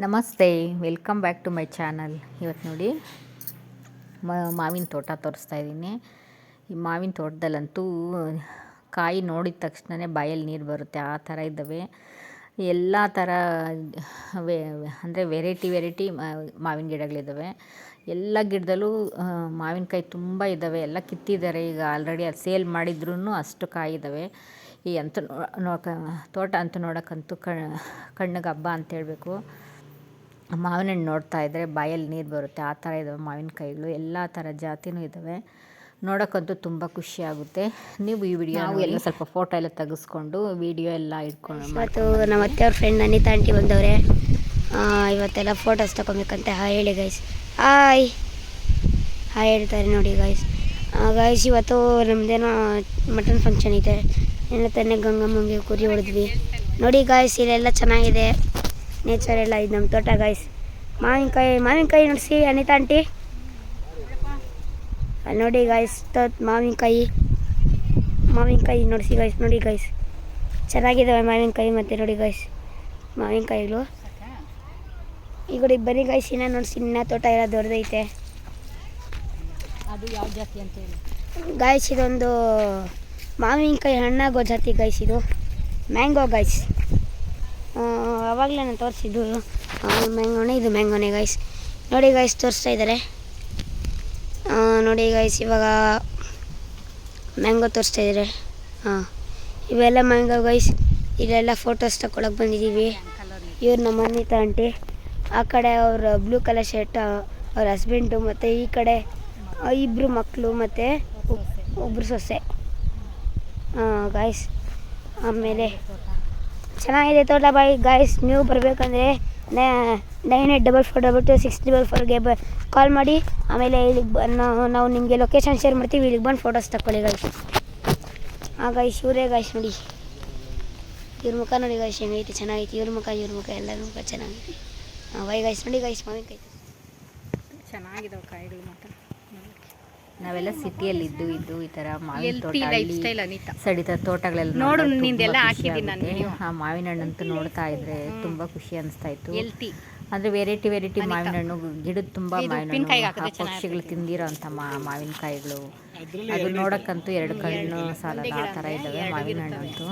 ನಮಸ್ತೆ welcome back to my channel ಇವತ್ತು ನೋಡಿ ಮಾವಿನ ತೋಟ ತೋರಿಸ್ತಾ ಇದ್ದೀನಿ. ಈ ಮಾವಿನ ತೋಟದಲ್ಲಂತೂ ಕಾಯಿ ನೋಡಿದ ತಕ್ಷಣವೇ ಬಾಯಲ್ಲಿ ನೀರು ಬರುತ್ತೆ, ಆ ಥರ ಇದ್ದಾವೆ. ಎಲ್ಲ ಥರ ವೇ, ಅಂದರೆ ವೆರೈಟಿ ವೆರೈಟಿ ಮಾವಿನ ಗಿಡಗಳಿದ್ದಾವೆ. ಎಲ್ಲ ಗಿಡದಲ್ಲೂ ಮಾವಿನಕಾಯಿ ತುಂಬ ಇದ್ದಾವೆ. ಎಲ್ಲ ಕಿತ್ತಿದ್ದಾರೆ, ಈಗ ಆಲ್ರೆಡಿ ಅದು ಸೇಲ್ ಮಾಡಿದ್ರೂ ಅಷ್ಟು ಕಾಯಿ ಇದ್ದಾವೆ. ಈ ಅಂತ ನೋಕ ತೋಟ ಅಂತೂ ನೋಡೋಕ್ಕಂತೂ ಕಣ್ಣಿಗೆ ಹಬ್ಬ ಅಂತ ಹೇಳಬೇಕು. ಮಾವಿನ ಹಣ್ಣು ನೋಡ್ತಾ ಇದ್ದರೆ ಬಾಯಲ್ಲಿ ನೀರು ಬರುತ್ತೆ ಆ ಥರ ಇದ್ದಾವೆ ಮಾವಿನಕಾಯಿಗಳು ಎಲ್ಲ ಥರ ಜಾತಿನೂ ಇದ್ದಾವೆ ನೋಡೋಕ್ಕಂತೂ ತುಂಬ ಖುಷಿ ಆಗುತ್ತೆ. ನೀವು ಈ ವಿಡಿಯೋ ನಾವು ಎಲ್ಲ ಸ್ವಲ್ಪ ಫೋಟೋ ಎಲ್ಲ ತೆಗೆಸ್ಕೊಂಡು ವಿಡಿಯೋ ಎಲ್ಲ ಇಟ್ಕೊಂಡು ಮತ್ತು ನಮ್ಮ ಅತ್ತೆಯವ್ರ ಫ್ರೆಂಡ್ ಅನಿತಾ ಆಂಟಿ ಬಂದವ್ರೆ. ಆ, ಇವತ್ತೆಲ್ಲ ಫೋಟೋಸ್ ತೊಗೊಬೇಕಂತ ಹೇಳಿ ಗೈಸ್ ಹಾಯ್ ಹಾಯ್ ಹೇಳ್ತಾರೆ ನೋಡಿ ಗೈಸ್ ಗೈಸ್ ಇವತ್ತು ನಮ್ಮದೇನೋ ಮಟನ್ ಫಂಕ್ಷನ್ ಇದೆ. ಎಲ್ಲ ತಾನೇ ಗಂಗಮ್ಮಂಗೆ ಕುರಿ ಹೊಡೆದ್ವಿ. ನೋಡಿ ಗಾಯ್ಸ್ ಇಲ್ಲೆಲ್ಲ ಚೆನ್ನಾಗಿದೆ. ನೇಚರ್ ಎಲ್ಲ ಇದು ನಮ್ಮ ತೋಟ ಗಾಯ್ಸ್ ಮಾವಿನಕಾಯಿ ಮಾವಿನಕಾಯಿ ನೋಡಿಸಿ ಅನಿತಾ ಆಂಟಿ ಅಲ್ಲಿ ನೋಡಿ ಗಾಯ್ಸ್ ತೋಟ ಮಾವಿನಕಾಯಿ. ಮಾವಿನಕಾಯಿ ನೋಡಿಸಿ ಗಾಯ್ಸ್ ನೋಡಿ ಗಾಯ್ಸ್ ಚೆನ್ನಾಗಿದ್ದಾವೆ ಮಾವಿನಕಾಯಿ ಮತ್ತು ನೋಡಿ ಗಾಯ್ಸ್ ಮಾವಿನಕಾಯಿಗಳು. ಈ ಕಡೆ ಬನ್ನಿ ಗಾಯ್ಸ್ ಇನ್ನ ನೋಡಿಸಿ ಇನ್ನ ತೋಟ ಎಲ್ಲ ದೊಡ್ಡದೈತೆ. ಅದು ಯಾವ ಜಾತಿ ಅಂತ ಹೇಳಿ. ಗಾಯ್ಸ್ ಇದೊಂದು ಮಾವಿನಕಾಯಿ ಹಣ್ಣಾಗೋ ಜಾತಿ ಗಾಯ್ಸ್ ಇದು. ಮ್ಯಾಂಗೋ ಗಾಯ್ಸ್ ಅವಾಗಲೇ ನಾನು ತೋರಿಸಿದ್ದು ಮ್ಯಾಂಗೋನೆ, ಇದು ಮ್ಯಾಂಗೋನೆ ಗಾಯ್ಸ್ ನೋಡಿ ಗಾಯ್ಸ್ ತೋರಿಸ್ತಾ ಇದ್ದಾರೆ. ನೋಡಿ ಗಾಯ್ಸ್ ಇವಾಗ ಮ್ಯಾಂಗೋ ತೋರಿಸ್ತಾ ಇದ್ದಾರೆ. ಹಾಂ ಇವೆಲ್ಲ ಮ್ಯಾಂಗೋ ಗೈಸ್ ಇಲ್ಲೆಲ್ಲ ಫೋಟೋಸ್ ತಗೊಳಕ್ಕೆ ಬಂದಿದ್ದೀವಿ ಇವ್ರು ನಮ್ಮ ಅನಿತಾ ಆಂಟಿ ಆ ಕಡೆ ಅವ್ರ ಬ್ಲೂ ಕಲರ್ ಶರ್ಟ್ ಅವ್ರ ಹಸ್ಬೆಂಡು ಮತ್ತು ಈ ಕಡೆ ಇಬ್ಬರು ಮಕ್ಕಳು ಮತ್ತು ಒಬ್ಬರು ಸೊಸೆ. ಹಾಂ ಗಾಯ್ಸ್ ಆಮೇಲೆ ಚೆನ್ನಾಗಿದೆ ತೋಟ ಬಾಯಿ. ಗಾಯ್ಸ್ ನೀವು ಬರಬೇಕಂದ್ರೆ nine eight double four double two six double ಫೋರ್ಗೆ ಬ ಕಾಲ್ ಮಾಡಿ. ಆಮೇಲೆ ಇಲ್ಲಿಗೆ ನಾವು ನಾವು ನಿಮಗೆ ಲೊಕೇಶನ್ ಶೇರ್ ಮಾಡ್ತೀವಿ. ಇಲ್ಲಿಗೆ ಬಂದು ಫೋಟೋಸ್ ತಗೊಳ್ಳಿ ಗಾಯ್ಸ್ ಆ ಗಾಯ್ಸ್ ಇವರೇ ಗಾಯ್ಸ್ ನೋಡಿ. ಇವ್ರ ಮುಖ ನೋಡಿ ಗಾಯ್ಸ್ ಹೆಂಗೈತೆ ಚೆನ್ನಾಗೈತೆ. ಇವ್ರ ಮುಖ ಇವ್ರ ಮುಖ, ಎಲ್ಲರ ಮುಖ ಚೆನ್ನಾಗೈತೆ ವೈ ಗಾಯ್ಸ್ ನೋಡಿ ಗಾಯ್ಸ್ ಮಾವಿನಕಾಯಿ. ಚೆನ್ನಾಗಿದಾವೆ ಕಾಯಿಗಳು ಮಾತ್ರ. ನಾವೆಲ್ಲ ಸಿಟಿಯಲ್ಲಿ ಇದ್ದು ಇದ್ದು ಈ ತರ ಮಾವಿನ ತೋಟ. ಸಡಿತ ತೋಟಗಳೆಲ್ಲ ನೋಡು, ನಿಂದೆಲ್ಲ ನಾನು. ಆಗುತ್ತೆ. ಆ ಮಾವಿನ ಹಣ್ಣಂತೂ ನೋಡ್ತಾ ಇದ್ರೆ ತುಂಬಾ ಖುಷಿ ಅನಿಸ್ತಾ ಇತ್ತು. ಅಂದ್ರೆ ವೆರೈಟಿ ವೆರೈಟಿ ಮಾವಿನ ಹಣ್ಣು ಗಿಡದ ತುಂಬಾ ಮಾವಿನ ಹಣ್ಣು ಪಕ್ಷಿಗಳು ತಿಂದಿರೋ ಅಂತ ಮಾವಿನಕಾಯಿಗಳು. ಅದು ನೋಡಕ್ಕಂತೂ ಎರಡು ಕಣ್ಣು ಸಾಲದ ಆ ಥರ ಇದ್ದಾವೆ ಮಾವಿನ ಹಣ್ಣಂತೂ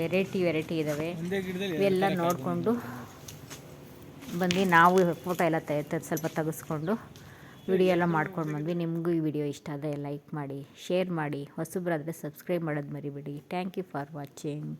ವೆರೈಟಿ ವೆರೈಟಿ ಇದ್ದಾವೆ ಇವೆಲ್ಲ ನೋಡಿಕೊಂಡು ಬಂದು ನಾವು ಫೋಟೋ ಎಲ್ಲ ತೆ ಸ್ವಲ್ಪ ತೆಗೆಸ್ಕೊಂಡು ವಿಡಿಯೋ ಎಲ್ಲ ಮಾಡ್ಕೊಂಡು ಬಂದ್ವಿ. ನಿಮಗೂ ಈ ವಿಡಿಯೋ ಇಷ್ಟ ಆದರೆ ಲೈಕ್ ಮಾಡಿ, ಶೇರ್ ಮಾಡಿ, ಹೊಸಬ್ರಾದರೆ ಸಬ್ಸ್ಕ್ರೈಬ್ ಮಾಡೋದು ಮರಿಬೇಡಿ. Thank you for watching